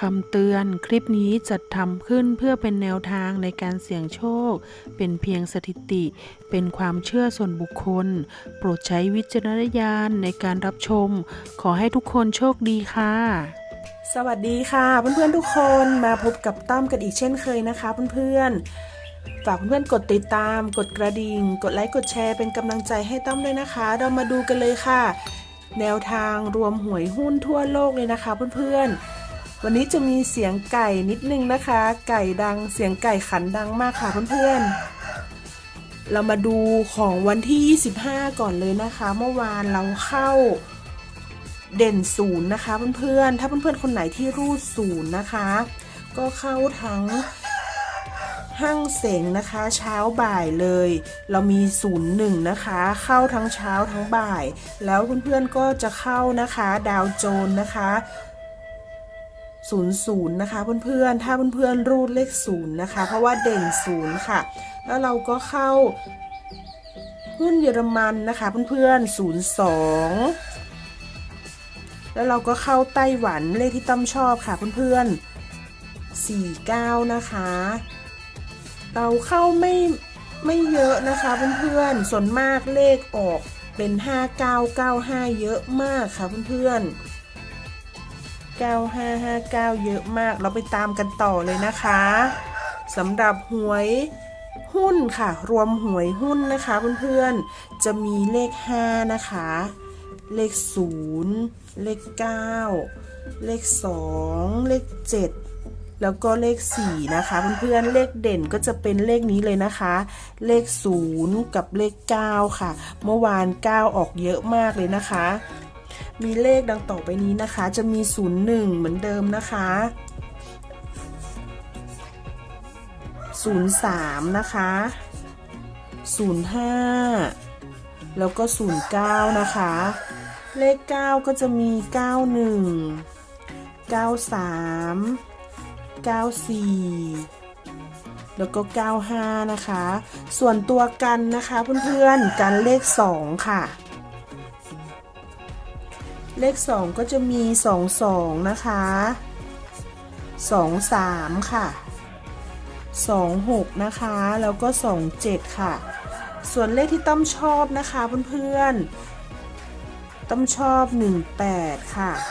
คำเตือนคลิปนี้จัดทำขึ้นเพื่อเป็นแนวทางในการเสี่ยงโชค เป็นเพียงสถิติ เป็นความเชื่อส่วนบุคคล โปรดใช้วิจารณญาณในการรับชม ขอให้ทุกคนโชคดีค่ะ สวัสดีค่ะเพื่อนๆทุกคนมาพบกับตั้มกันอีกเช่นเคยนะคะเพื่อนๆ ฝากเพื่อนๆกดติดตาม กดกระดิ่ง กดไลค์กดแชร์เป็นกำลังใจให้ตั้มด้วยนะคะ เรามาดูกันเลยค่ะ แนวทางรวมหวยหุ้นทั่วโลกเลยนะคะเพื่อนๆ วันนี้จะมีเสียงไก่นิดนึงนะคะ ไก่ดังเสียงไก่ขันดังมากค่ะเพื่อนๆ เรามาดูของวันที่ 25 ก่อนเลยนะคะ เมื่อวานเราเข้าเด่นศูนย์นะคะเพื่อนๆ ถ้าเพื่อนๆ คนไหนที่รูดศูนย์นะคะ ก็เข้าทั้งห้างเสงนะคะเช้าบ่ายเลย เรามีศูนย์หนึ่งนะคะ เข้าทั้งเช้าทั้งบ่าย แล้วเพื่อนๆก็จะเข้านะคะ ดาวโจนนะคะ ศูนย์ศูนย์นะคะ เพื่อนๆ ถ้าเพื่อนๆ รูดเลขศูนย์นะคะ เพราะว่าเด่นศูนย์ค่ะ แล้วเราก็เข้าหุ้นเยอรมันนะคะ เพื่อนๆศูนย์สองแล้วเราก็เข้าไต้หวันเลขที่ตั้มชอบค่ะ เพื่อนๆ 49 นะคะ เราเข้าไม่ไม่เยอะนะคะเพื่อนๆ ส่วนมากเลขออกเป็น 5995 เยอะมากค่ะเพื่อนๆ 9559 เยอะมาก เราไปตามกันต่อเลยนะคะสำหรับหวยหุ้นค่ะ รวมหวยหุ้นนะคะเพื่อนๆ จะมีเลข 5 นะคะ เลข 0 เลข 9 เลข 2 เลข 7แล้วก็เลข 4 นะคะเพื่อนๆเลขเด่นก็จะเป็นเลขนี้เลยนะคะ เลข 0 กับเลข 9 ค่ะ เมื่อวาน 9 ออกเยอะมากเลยนะคะ มีเลขดังต่อไปนี้นะคะ จะมี 01 เหมือนเดิมนะคะ 03 นะคะ 05 แล้วก็ 09 นะคะ เลข 9 ก็จะมี 91 93 94แล้วก็ 95 นะคะ ส่วนตัวกันนะคะเพื่อนๆ กันเลข 2 ค่ะ เลข 2 ก็จะมี 22 นะคะ 23 ค่ะ 26 นะคะ แล้วก็ 27 ค่ะ ส่วนเลขที่ต้อมชอบนะคะเพื่อนๆ ต้อมชอบ 18 ค่ะ 41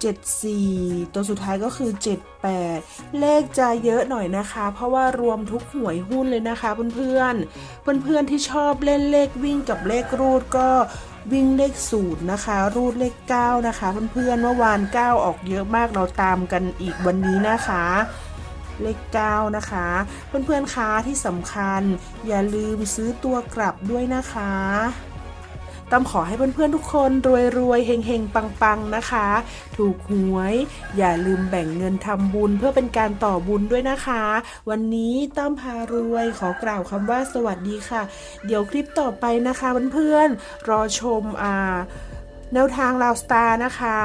74 ตัวสุดท้ายก็คือ 78 เลขจะเยอะหน่อยนะคะ เพราะว่ารวมทุกหวยหุ้นเลยนะคะเพื่อนๆ เพื่อนๆที่ชอบเล่นเลขวิ่งกับเลขรูดก็วิ่งเลขสูตรนะคะ รูดเลข 9 นะคะ เพื่อนๆเมื่อวาน 9 ออกเยอะมากเราตามกันอีกวันนี้นะคะเลข 9 นะคะ เพื่อนๆคะที่สำคัญ อย่าลืมซื้อตัวกลับด้วยนะคะ ตั้มขอให้เพื่อนๆทุกคนรวยๆเฮงๆ ปังๆนะคะ ถูกหวย อย่าลืมแบ่งเงินทำบุญเพื่อเป็นการต่อบุญด้วยนะคะ วันนี้ตั้มพารวยขอกล่าวคำว่าสวัสดีค่ะ เดี๋ยวคลิปต่อไปนะคะเพื่อนๆรอชมอ่าแนวทางลาวสตาร์นะคะ